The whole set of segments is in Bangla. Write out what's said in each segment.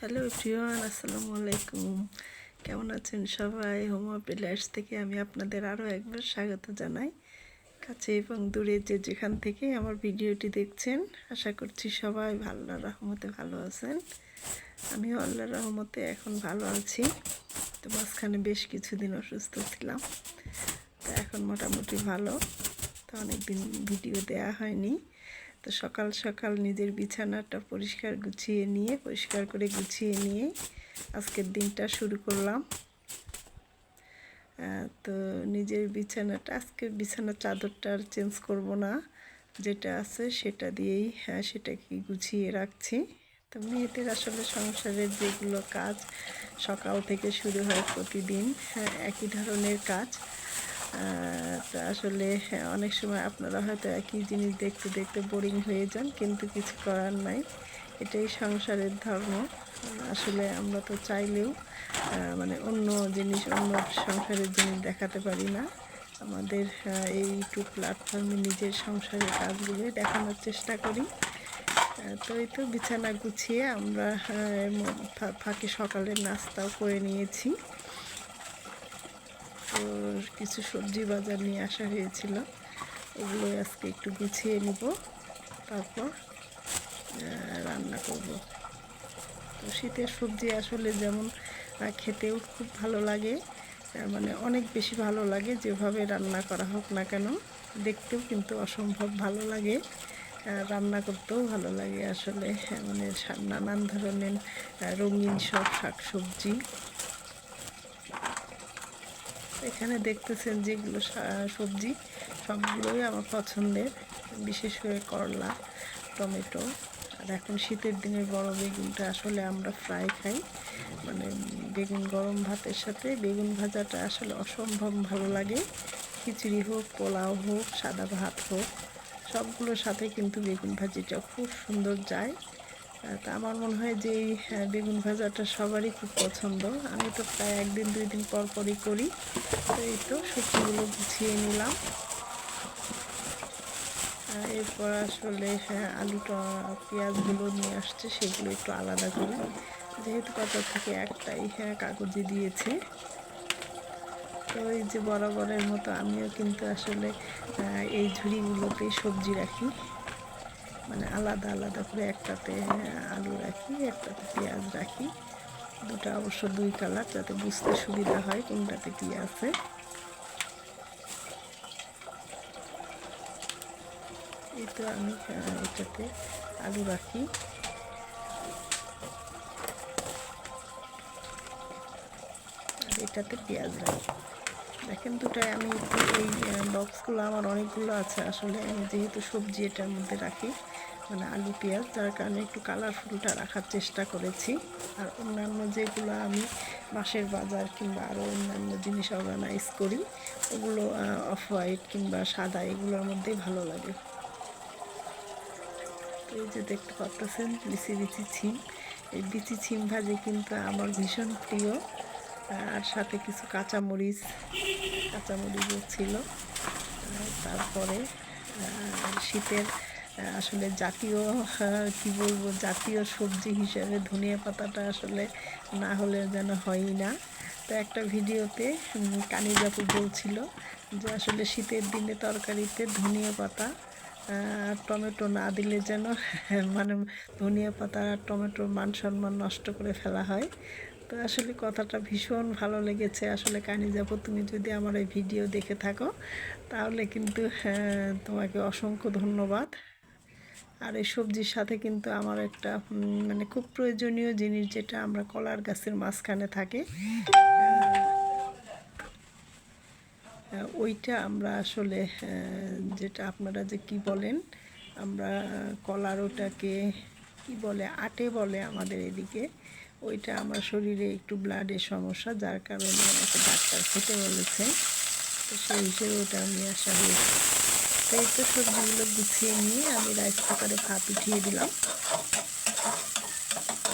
হ্যালো এভরিওয়ান আসসালামু আলাইকুম কেমন আছেন সবাই? হোমো বিলার্স থেকে আমি আপনাদের আরও একবার স্বাগত জানাই। কাছে এবং দূরে যে যেখান থেকে আমার ভিডিওটি দেখছেন, আশা করছি সবাই আল্লাহ রহমতে ভালো আছেন। আমিও আল্লাহ রহমতে এখন ভালো আছি। তো মাঝখানে বেশ কিছুদিন অসুস্থ ছিলাম। তো এখন মোটামুটি ভালো। তো অনেক দিন ভিডিও দেয়া হয়নি। তো সকাল সকাল নিজের বিছানাটা পরিষ্কার গুছিয়ে নিয়ে পরিষ্কার করে গুছিয়ে নিয়ে আজকের দিনটা শুরু করলাম। তো নিজের বিছানাটা আজকে বিছানার চাদরটা আর চেঞ্জ করব না। যেটা আছে সেটা দিয়েই হ্যাঁ, সেটাকে গুছিয়ে রাখছি। তো মেয়েদের আসলে সংসারের যেগুলো কাজ সকাল থেকে শুরু হয় প্রতিদিন হ্যাঁ, একই ধরনের কাজ। তা আসলে হ্যাঁ, অনেক সময় আপনারা হয়তো একই জিনিস দেখতে দেখতে বোরিং হয়ে যান কিন্তু কিছু করার নাই। এটাই সংসারের ধর্ম। আসলে আমরা তো চাইলেও মানে অন্য জিনিস অন্য সংসারের জিনিস দেখাতে পারি না। আমাদের এই ইউটিউব প্ল্যাটফর্মে নিজের সংসারের কাজগুলো দেখানোর চেষ্টা করি। তো এই তো বিছানা গুছিয়ে আমরা ফাঁকে সকালের নাস্তাও করে নিয়েছি। কিছু সবজি বাজার নিয়ে আসা হয়েছিল। ওগুলো আজকে একটু গুছিয়ে নিব, তারপর রান্না করব। তো শীতের সবজি আসলে যেমন খেতেও খুব ভালো লাগে মানে অনেক বেশি ভালো লাগে যেভাবে রান্না করা হোক না কেন। দেখতেও কিন্তু অসম্ভব ভালো লাগে রান্না করতেও ভালো লাগে আসলে। মানে নানান ধরনের রঙিন সব শাকসবজি। এখানে দেখতেছেন যেগুলো সবজি, সবগুলোই আমার পছন্দের, বিশেষ করে করলা, টমেটো। আর এখন শীতের দিনের বড় বেগুনটা আসলে আমরা ফ্রাই খাই। মানে বেগুন গরম ভাতের সাথে বেগুন ভাজাটা আসলে অসম্ভব ভালো লাগে। খিচুড়ি হোক, পোলাও হোক, সাদা ভাত হোক, সবগুলোর সাথে কিন্তু বেগুন ভাজিটা খুব সুন্দর যায়। তা আমার মনে হয় যে এই বেগুন ভাজাটা সবারই খুব পছন্দ। আমি তো প্রায় একদিন, দুই দিন পর পরই করি। তো এই তো সবজিগুলো গুছিয়ে নিলাম। এরপর আসলে আলুটা, পেঁয়াজগুলো নিয়ে আসছে, সেগুলো একটু আলাদা করে। যেহেতু বাজার থেকে একটাই হ্যাঁ কাগজে দিয়েছে। তো এই যে বরাবরের মতো আমিও কিন্তু আসলে এই ঝুড়িগুলোতেই সবজি রাখি। মানে আলাদা আলাদা করে একটাতে আলু রাখি, একটাতে পেঁয়াজ রাখি। দুটা অবশ্য দুই কালার, যাতে বুঝতে সুবিধা হয় কোনটাতে কী আছে। এই তো আমি এটাতে আলু রাখি। আর এটাতে পেঁয়াজ রাখি। দেখেন দুটায় আমি এই বক্সগুলো আমার অনেকগুলো আছে। আসলে আমি যেহেতু সবজি এটার মধ্যে রাখি। মানে আলু, পেঁয়াজ, যার কারণে একটু কালারফুলটা রাখার চেষ্টা করেছি। আর অন্যান্য যেগুলো আমি মাসের বাজার কিংবা আরও অন্যান্য জিনিস অর্গানাইজ করি, ওগুলো অফ হোয়াইট কিংবা সাদা, এগুলোর মধ্যেই ভালো লাগে। এই যে দেখতে পাচ্ছেন বিচি বিচি ছিম। এই বিচি ছিম ভাজি কিন্তু আমার ভীষণ প্রিয়। আর সাথে কিছু কাঁচামরিচ, কাঁচামরিচও ছিল। তারপরে শীতের আসলে জাতীয় কি বলব জাতীয় সবজি হিসেবে ধনিয়া পাতাটা আসলে না হলে যেন হয়ই না। তো একটা ভিডিওতে কানিজাপু বলছিল যে আসলে শীতের দিনে তরকারিতে ধনিয়া পাতা আর টমেটো না দিলে যেন মানে ধনিয়া পাতা আর টমেটোর মান সম্মান নষ্ট করে ফেলা হয়। তো আসলে কথাটা ভীষণ ভালো লেগেছে। আসলে কানি যাব তুমি যদি আমার এই ভিডিও দেখে থাকো তাহলে কিন্তু হ্যাঁ, তোমাকে অসংখ্য ধন্যবাদ। আর এই সবজির সাথে কিন্তু আমার একটা মানে খুব প্রয়োজনীয় জিনিস যেটা আমরা কলার গাছের মাঝখানে থাকে। ওইটা আমরা আসলে যেটা আপনারা যে কি বলেন, আমরা কলার ওটাকে কি বলে, আটে বলে আমাদের এদিকে। ওইটা আমার শরীরে একটু ব্লাডের সমস্যা, যার কারণে আমাকে ডাক্তার খেতে বলেছে তো সেই হিসেবে ওটা আমি হয়েছে তো এই তো সবজিগুলো গুছিয়ে নিয়ে আমি রাইস কুকারে ভাত উঠিয়ে দিলাম।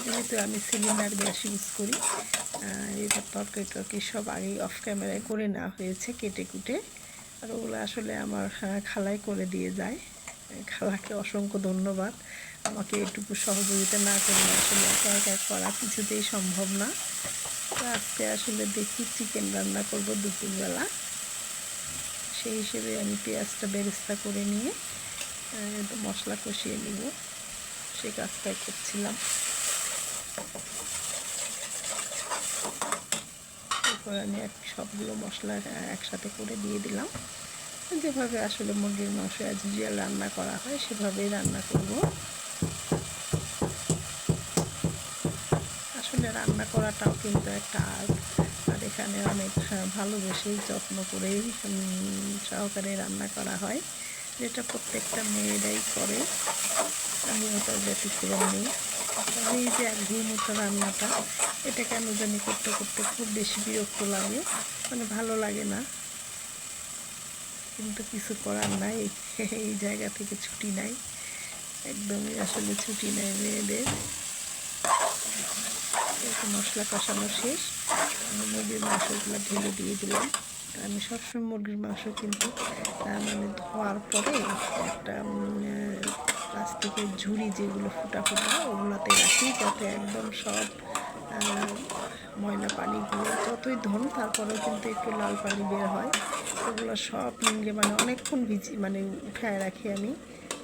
যেহেতু আমি সিলিন্ডার গ্যাস ইউজ করি এবার তরকারি টরকারি সব আগেই অফ ক্যামেরায় করে নেওয়া হয়েছে কেটে কুটে। আর ওগুলো আসলে আমার খালাই করে দিয়ে যায়। খালাকে অসংখ্য ধন্যবাদ। আমাকে এটুকু সহযোগিতা না করলে আসলে একা করা কিছুতেই সম্ভব না। তো আজকে আসলে দেখি চিকেন রান্না করব দুপুরবেলা। সেই হিসেবে আমি পেঁয়াজটা বেরেস্তা করে নিয়ে মশলা কষিয়ে নিব। সেই কাজটাই করছিলাম। এরপর আমি এক সবগুলো মশলা একসাথে করে দিয়ে দিলাম। যেভাবে আসলে মুরগির মাংস অ্যাজ ইউজুয়াল রান্না করা হয়, সেভাবেই রান্না করব। আসলে রান্না করাটাও কিন্তু একটা আর্ট আর এখানে অনেক আহ, ভালোবেসেই যত্ন উম, সহকারে রান্না করা হয়। যেটা প্রত্যেকটা মেয়েরাই করে। আমিও তার ব্যতিক্রম নেই। এই যে একঘেয়ে মতো রান্নাটা এটা কেন জানি করতে করতে খুব বেশি বিরক্ত লাগে। মানে ভালো লাগে না। কিন্তু কিছু করার নাই। এই জায়গা থেকে ছুটি নাই। একদমই আসলে ছুটি নাই মেয়েদের। মশলা কষানো শেষ। মুরগির মাংসগুলো ঢেলে দিয়ে দিলাম। আমি সবসময় মুরগির মাংস কিন্তু মানে ধোয়ার পরে একটা প্লাস্টিকের ঝুড়ি যেগুলো ফুটা ফুটা, ওগুলোতে রাখি যাতে একদম সব ময়লা পানিগুলো যতই ধন, তারপরেও কিন্তু একটু লাল পানি বের হয়। ওগুলো সব নিয়ে মানে অনেকক্ষণ ভিজি মানে উঠায় রাখি আমি।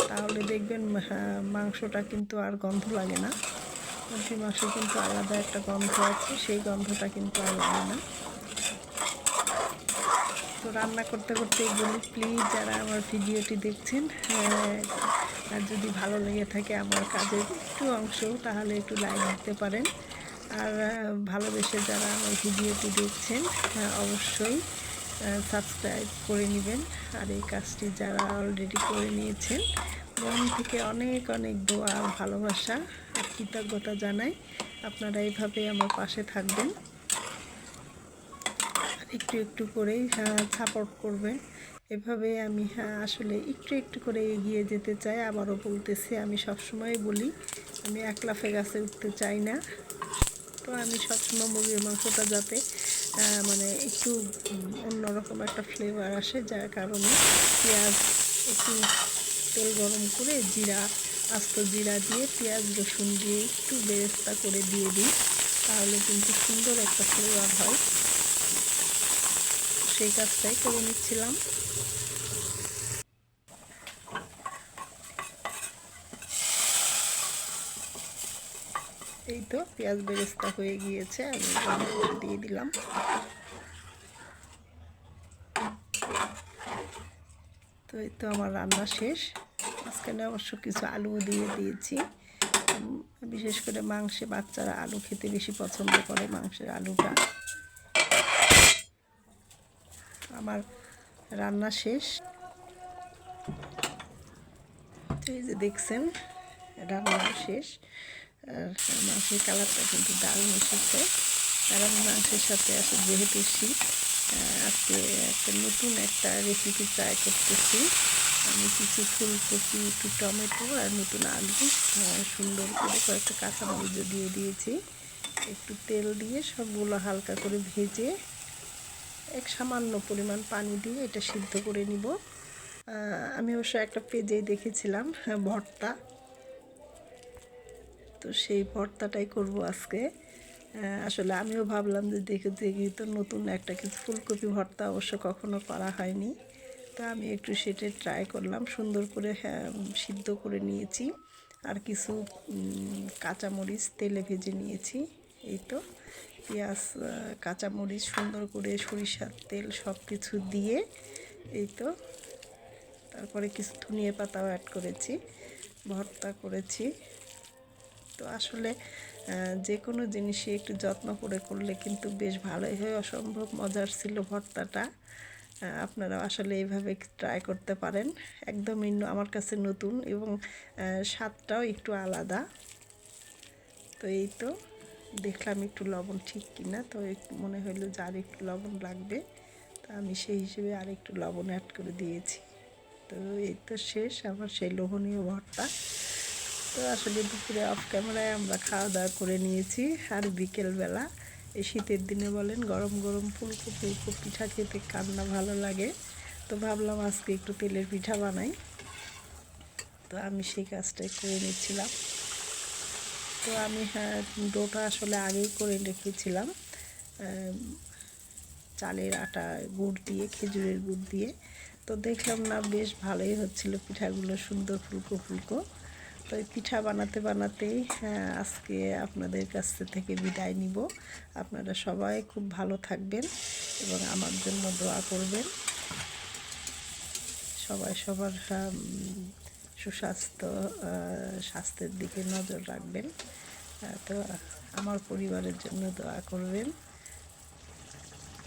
তাহলে দেখবেন মাংসটা কিন্তু আর গন্ধ লাগে না। মুরগির মাংস কিন্তু আলাদা একটা গন্ধ আছে, সেই গন্ধটা কিন্তু আর লাগে না। তো রান্না করতে করতে বলি প্লিজ যারা আমার ভিডিওটি দেখছেন আর যদি ভালো লেগে থাকে আমার কাজের একটু অংশ তাহলে একটু লাইক দিতে পারেন। আর ভালোবেসে যারা আমার ভিডিওটি দেখছেন অবশ্যই সাবস্ক্রাইব করে নেবেন। আর এই কাজটি যারা অলরেডি করে নিয়েছেন মন থেকে অনেক অনেক দোয়া ভালোবাসা আর কৃতজ্ঞতা জানাই। আপনারা এইভাবে আমার পাশে থাকবেন। একটু একটু করেই সাপোর্ট করবেন। এভাবে আমি হ্যাঁ, আসলে একটু একটু করে এগিয়ে যেতে চাই। আবারও বলতেছি আমি সবসময় বলি আমি এক লাফে গাছে উঠতে চাই না। তো আমি সবসময় মুরগির মাংসটা যাতে মানে একটু অন্যরকম একটা ফ্লেভার আসে যার কারণে পেঁয়াজ একটু তেল গরম করে জিরা, আস্ত জিরা দিয়ে পেঁয়াজ, রসুন দিয়ে একটু বেরেস্তা করে দিয়ে দিই, তাহলে কিন্তু সুন্দর একটা ফ্লেভার হয়। সেই কাজটাই করে নিচ্ছিলাম। এই তো পেঁয়াজ বেরেস্তা হয়ে গিয়েছে, আমি দিয়ে দিলাম। তো আমার রান্না শেষ। মাঝখানে অবশ্য কিছু আলুও দিয়ে দিয়েছি। বিশেষ করে মাংসে বাচ্চারা আলু খেতে বেশি পছন্দ করে মাংসের আলুটা। আমার রান্না শেষ। এই যে দেখছেন, রান্না শেষ। আর মাংসের কালারটা কিন্তু দারুণ এসেছে। আমি মাংসের সাথে আসলে যেহেতু শীত আজকে একটা নতুন একটা রেসিপি ট্রাই করতেছি। আমি কিছু ফুলকপি একটু টমেটো আর নতুন আলু সুন্দর করে কয়েকটা কাঁচামরিচ দিয়ে দিয়েছি। একটু তেল দিয়ে সবগুলো হালকা করে ভেজে এক সামান্য পরিমাণ পানি দিয়ে এটা সিদ্ধ করে নিব। আমি অবশ্য একটা পেজেই দেখেছিলাম হ্যাঁ, ভর্তা। তো সেই ভর্তাটাই করব আজকে। আসলে আমিও ভাবলাম যে দেখে দেখি তো নতুন একটা কিছু, ফুলকপি ভর্তা অবশ্য কখনো করা হয়নি। তা আমি একটু সেটা ট্রাই করলাম, সুন্দর করে হ্যাঁ সিদ্ধ করে নিয়েছি। আর কিছু কাঁচামরিচ, তেলে ভেজে নিয়েছি। এই তো, পেঁয়াজ কাঁচামরিচ সুন্দর করে সরিষার তেল সব কিছু দিয়ে, এই তো, তারপরে কিছু ধনিয়া পাতাও অ্যাড করেছি, ভর্তা করেছি। তো আসলে যে কোনো জিনিসই একটু যত্ন করে করলে কিন্তু বেশ ভালোই হয়। অসম্ভব মজার ছিল ভর্তাটা। আপনারা আসলে এইভাবে ট্রাই করতে পারেন। একদমই আমার কাছে নতুন এবং স্বাদটাও একটু আলাদা। তো এই তো, দেখলাম একটু লবণ ঠিক কিনা, তো মনে হলো যে আর একটু লবণ লাগবে। তো আমি সেই হিসেবে আর একটু লবণ অ্যাড করে দিয়েছি। তো এই তো শেষ আমার সেই লোভনীয় ভর্তা। তো আসলে দুপুরে অফ ক্যামেরায় আমরা খাওয়া দাওয়া করে নিয়েছি। আর বিকেলবেলা এই শীতের দিনে বলেন গরম গরম ফুলকপি খুব পিঠা খেতে কান্না ভালো লাগে। তো ভাবলাম আজকে একটু তেলের পিঠা বানাই। তো আমি সেই কাজটাই করে নিচ্ছিলাম। তো আমি হ্যাঁ ডোটা আসলে আগেই করে রেখেছিলাম। চালের আটা গুড় দিয়ে, খেজুরের গুড় দিয়ে। তো দেখলাম না, বেশ ভালোই হচ্ছিল পিঠাগুলো, সুন্দর ফুলকো ফুলকো। তো এই পিঠা বানাতে বানাতেই হ্যাঁ, আজকে আপনাদের কাছ থেকে বিদায় নিব। আপনারা সবাই খুব ভালো থাকবেন এবং আমার জন্য দোয়া করবেন। সবাই সবার সুস্বাস্থ্য স্বাস্থ্যের দিকে নজর রাখবেন। তো আমার পরিবারের জন্য দোয়া করবেন।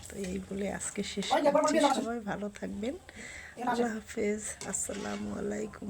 তো এই বলে আজকে শেষ করছি। সবাই ভালো থাকবেন। আল্লাহ হাফেজ। আসসালামু আলাইকুম।